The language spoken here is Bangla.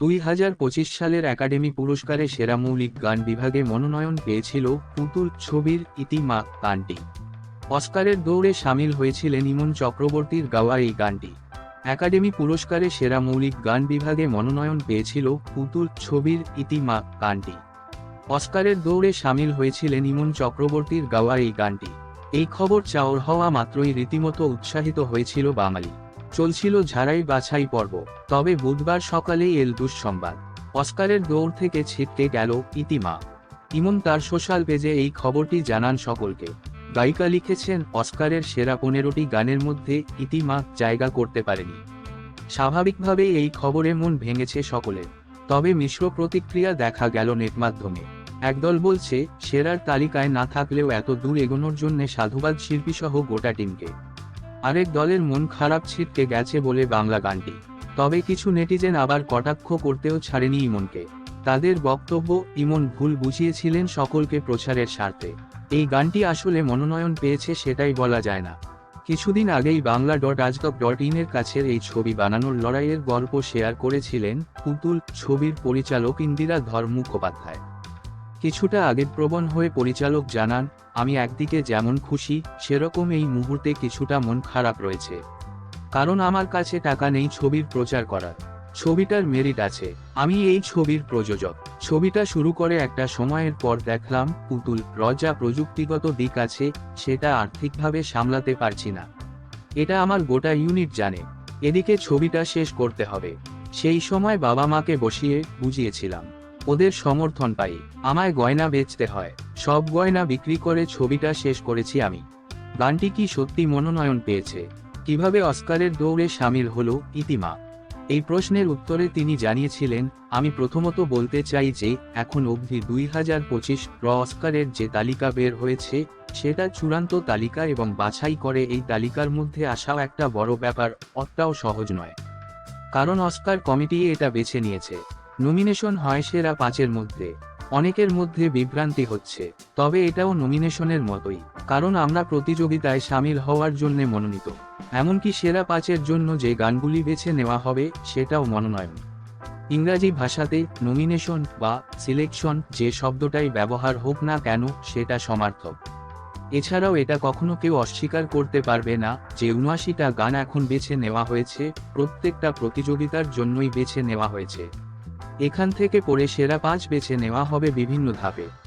দুই হাজার পঁচিশ সালের একাডেমি পুরস্কারে সেরা মৌলিক গান বিভাগে মনোনয়ন পেয়েছিল পুতুল ছবির ইতিমা গানটি। অস্কারের দৌড়ে সামিল হয়েছিলেন ইমন চক্রবর্তীর গাওয়া এই গানটি। একাডেমি পুরস্কারে সেরা মৌলিক গান বিভাগে মনোনয়ন পেয়েছিল পুতুল ছবির ইতিমা গানটি। অস্কারের দৌড়ে সামিল হয়েছিলেন ইমন চক্রবর্তীর গাওয়া এই গানটি। এই খবর চাওর হওয়া মাত্রই রীতিমতো উৎসাহিত হয়েছিল বাঙালি। চলছিল ঝাড়াই বাছাই পর্ব। তবে বুধবার সকালেই এল দুঃসংবাদ। অস্কারের দৌড় থেকে ছিটকে গেল ইতিমা। ইমন তার সোশ্যাল পেজে এই খবরটি জানান সকলকে। গায়িকা লিখেছেন, অস্কারের সেরা পনেরোটি গানের মধ্যে ইতিমা জায়গা করতে পারেনি। স্বাভাবিকভাবেই এই খবরে মন ভেঙেছে সকলের তবে মিশ্র প্রতিক্রিয়া দেখা গেল নেট মাধ্যমে। একদল বলছে, সেরার তালিকায় না থাকলেও এত দূর এগোনোর জন্য সাধুবাদ শিল্পীসহ গোটা টিমকে। আরেক দলের মন খারাপ ছিটকে গেছে বলে বাংলা গানটি। তবে কিছু নেটিজেন আবার কটাক্ষ করতেও ছাড়েনি ইমনকে। তাদের বক্তব্য, ইমন ভুল বুঝিয়েছিলেন সকলকে প্রচারের স্বার্থে। এই গানটি আসলে মনোনয়ন পেয়েছে সেটাই বলা যায় না। কিছুদিন আগেই বাংলা ডট আজতক ডট ইনের কাছের এই ছবি বানানোর লড়াইয়ের গল্প শেয়ার করেছিলেন পুতুল, ছবির পরিচালক ইন্দিরা ধর মুখোপাধ্যায় কিছুটা আগের প্রবণ হয়ে পরিচালক জানান, আমি একদিকে যেমন খুশি, সেরকম এই মুহূর্তে কিছুটা মন খারাপ রয়েছে। কারণ আমার কাছে টাকা নেই ছবির প্রচার করার। ছবিটার মেরিট আছে। আমি এই ছবির প্রযোজক। ছবিটা শুরু করে একটা সময়ের পর দেখলাম, পুতুল, রজা প্রযুক্তিগত দিক আছে, সেটা আর্থিকভাবে সামলাতে পারছি না। এটা আমার গোটা ইউনিট জানে। এদিকে ছবিটা শেষ করতে হবে। সেই সময় বাবা মাকে বসিয়ে বুঝিয়েছিলাম। ওদের সমর্থন পাই। আমায় গয়না বেচতে হয়। সব গয়না বিক্রি করে ছবিটা শেষ করেছি আমি। গানটি কি সত্যি মনোনয়ন পেয়েছে? কীভাবে অস্কারের দৌড়ে সামিল হলো ইতিমা? এই প্রশ্নের উত্তরে তিনি জানিয়েছিলেন, আমি প্রথমত বলতে চাই যে, এখন অবধি দুই হাজার পঁচিশ র অস্কারের যে তালিকা বের হয়েছে, সেটা চূড়ান্ত তালিকা এবং বাছাই করে এই তালিকার মধ্যে আসাও একটা বড় ব্যাপার, অতটাও সহজ নয়। কারণ অস্কার কমিটি এটা বেছে নিয়েছে। নমিনেশন হয় সেরা পাঁচের মধ্যে। অনেকের মধ্যে বিভ্রান্তি হচ্ছে, তবে এটাও নমিনেশনের মতোই, কারণ আমরা প্রতিযোগিতায় সামিল হওয়ার জন্য মনোনীত। এমনকি সেরা পাঁচের জন্য যে গানগুলি বেছে নেওয়া হবে, সেটাও মনোনয়ন। ইংরাজি ভাষাতে নমিনেশন বা সিলেকশন যে শব্দটাই ব্যবহার হোক না কেন, সেটা সমার্থক। এছাড়াও এটা কখনো কেউ অস্বীকার করতে পারবে না যে উনআশিটা গান এখন বেছে নেওয়া হয়েছে, প্রত্যেকটা প্রতিযোগিতার জন্যই বেছে নেওয়া হয়েছে। এখান থেকে পরে সেরা পাঁচ বেছে নেওয়া হবে বিভিন্ন ধাপে।